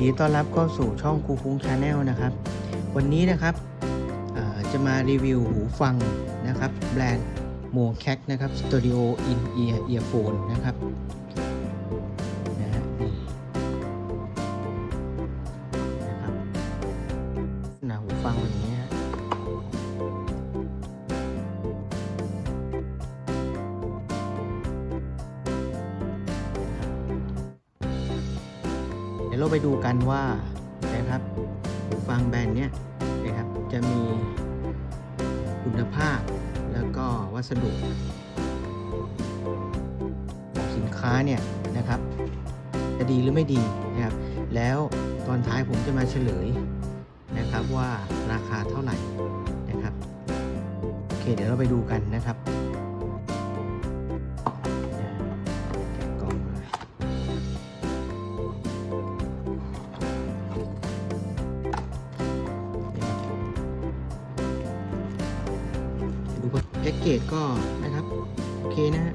ดีต้อนรับเข้าสู่ช่องคูคุ้งชาแนลนะครับ วันนี้นะครับจะมารีวิวหูฟังนะครับ แบรนด์โมแค c นะครับ Studio In Ear Earphone นะครับนะฮะนี่นะครับหนาหูฟังวันนี้ ดี๋ยวเราไปดูกันว่านะครับหูฟังแบรนด์เนี้ยนะครับจะมีคุณภาพแล้วก็วัสดุของสินค้าเนี่ยนะครับ จะดีหรือไม่ดีนะครับ แล้วตอนท้ายผมจะมาเฉลยนะครับว่าราคาเท่าไหร่นะครับโอเคเดี๋ยวเราไปดูกันนะครับ พ็กเกจก็นะครับ โอเคนะฮะ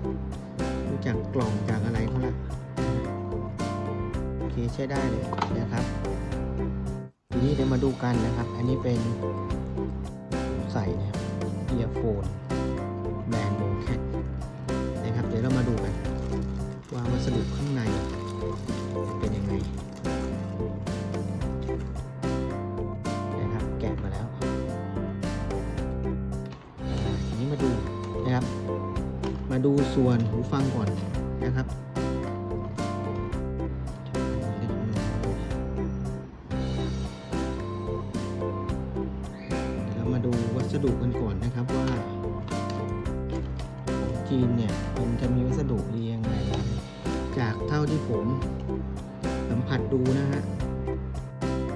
ดูจากกล่องจากอะไรเขาละโอเคใช้ได้เลยนะครับ ทีนี้เดี๋ยวมาดูกันนะครับ อันนี้เป็นใส่นะครับเอียโฟนแบรนด์โมแคทนะครับ เดี๋ยวเรามาดูกัน ว่าวัสดุข้างใน ดูส่วนหูฟังก่อนนะครับเดี๋ยวเรามาดูวัสดุกันก่อนนะครับว่าของจีนเนี่ยมันจะมีวัสดุดียังไงจากเท่าที่ผมสัมผัสดูนะฮะ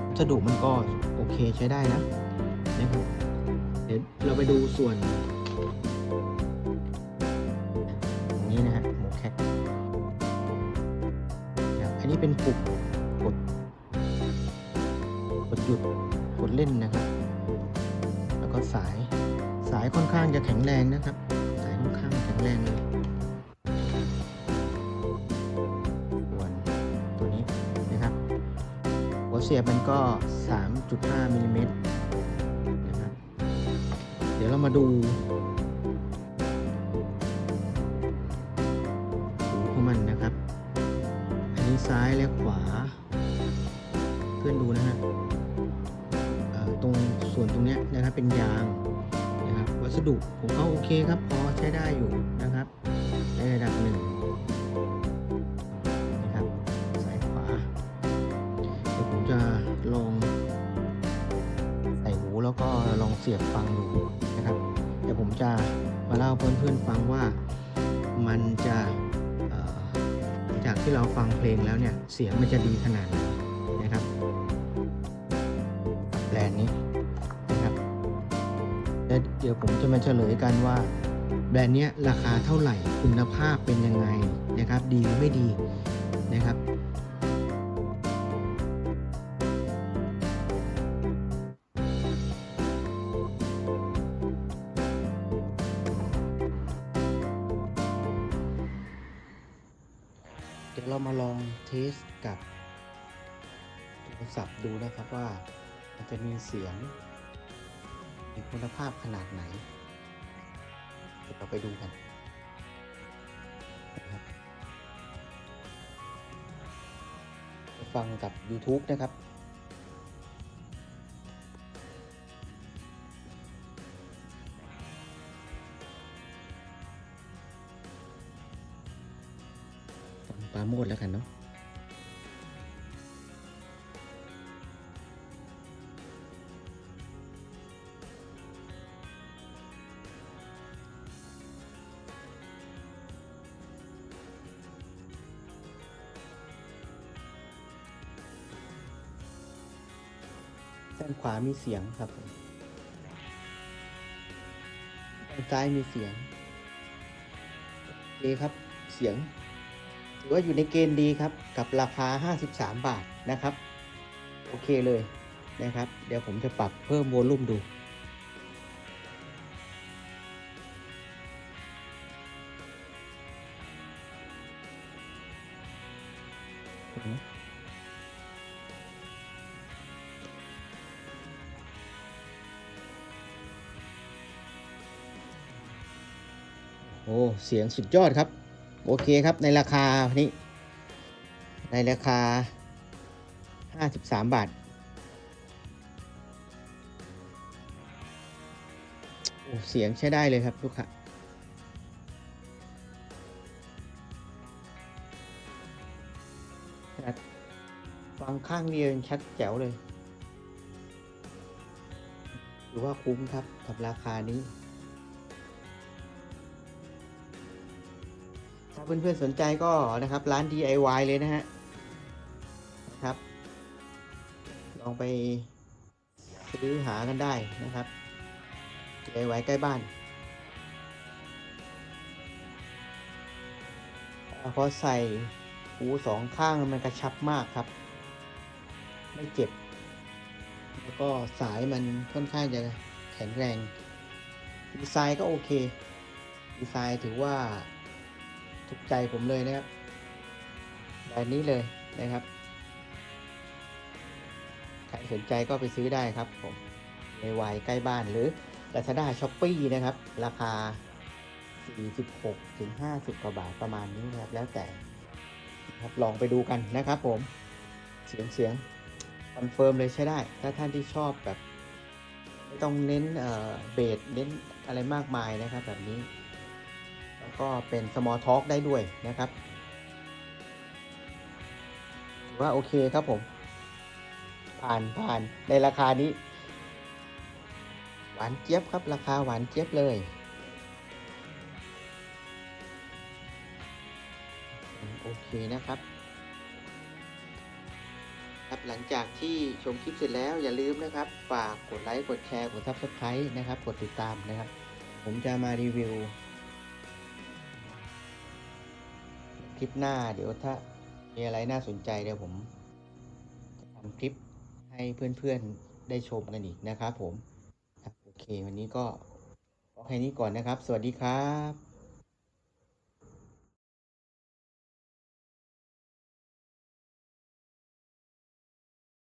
วัสดุมันก็โอเคใช้ได้นะนะครับเดี๋ยวเราไปดูส่วน นี้เป็นปุ่มกดกดหยุดกดเล่นนะครับ แล้วก็สายสายค่อนข้างจะแข็งแรงนะครับ สายค่อนข้างแข็งแรงเลยส่วนตัวนี้นะครับหัวเสียบมันก็ 3.5มิลลิเมตรนะครับ เดี๋ยวเรามาดู ซ้ายและขวา เพื่อนดูนะฮะตรงส่วนตรงนี้นะครับเป็นยางนะครับวัสดุผมก็โอเคครับพอใช้ได้อยู่นะครับในระดับหนึ่งนะครับซ้ายขวาเดี๋ยวผมจะลองใส่หูแล้วก็ลองเสียบฟังดูนะครับเดี๋ยวผมจะมาเล่าเพื่อนๆฟังว่ามันจะ จากที่เราฟังเพลงแล้วเนี่ย เสียงมันจะดีขนาดไหนนะครับแบรนด์นี้นะครับและเดี๋ยวผมจะมาเฉลยกันว่า แบรนด์เนี้ยราคาเท่าไหร่คุณภาพเป็นยังไงนะครับ ดีหรือไม่ดีนะครับ เดี๋ยวเรามาลองเทสกับโทรศัพท์ดูนะครับว่ามันจะมีเสียงมีคุณภาพขนาดไหนเดี๋ยวเราไปดูกันนะครับฟังกับ YouTube นะครับ ปลาโมดแล้วกันเนาะด้านขวามีเสียงครับด้านซ้ายมีเสียงโอเคครับ เสียง ถือว่าอยู่ในเกณฑ์ดีครับ กับราคา 53 บาทนะครับ โอเคเลยนะครับ เดี๋ยวผมจะปรับเพิ่มโวลุ่มดู โอ้ เสียงสุดยอดครับ โอเคครับในราคานี้ ในราคา 53 บาทโอ้เสียงใช้ได้เลยครับลูกค้าฟังข้างเดียวชัดแจ๋วเลยถือว่าคุ้มครับกับราคานี้ ถ้าเพื่อนๆสนใจก็นะครับร้าน DIY เลยนะฮะนะครับ ลองไปซื้อหากันได้นะครับ DIY ใกล้บ้านพอใส่หูสองข้างมันกระชับมากครับ ไม่เจ็บ แล้วก็สายมันค่อนข้างจะแข็งแรง ดีไซน์ก็โอเค ดีไซน์ถือว่า ถูกใจผมเลยนะครับแบบนี้เลยนะครับ ใครสนใจก็ไปซื้อได้ครับผม ในวัยใกล้บ้านหรือ Lazada s h o p e e นะครับ ราคา 46ถึง50 กว่าบาทประมาณนี้นะครับ แล้วแต่ครับลองไปดูกันนะครับผม เสียงเสียงคอนเฟิร์มเลยใช้ได้ ถ้าท่านที่ชอบแบบ ไม่ต้องเน้นเเบสเน้นอะไรมากมายนะครับแบบนี้ แล้วก็เป็น small talk ได้ด้วยนะครับถือว่าโอเคครับผม ผ่านผ่านในราคานี้ หวานเจี๊ยบครับ ราคาหวานเจี๊ยบเลยโอเคนะครับครับ หลังจากที่ชมคลิปเสร็จแล้วอย่าลืมนะครับ ฝากกดไลค์ กดแชร์ กด subscribe นะครับ กดติดตามนะครับ ผมจะมารีวิว คลิปหน้าเดี๋ยวถ้ามีอะไรน่าสนใจเดี๋ยวผมจะทำคลิปให้เพื่อนๆได้ชมกันอีกนะครับผม โอเค วันนี้ก็ขอแค่นี้ก่อนนะครับ สวัสดีครับ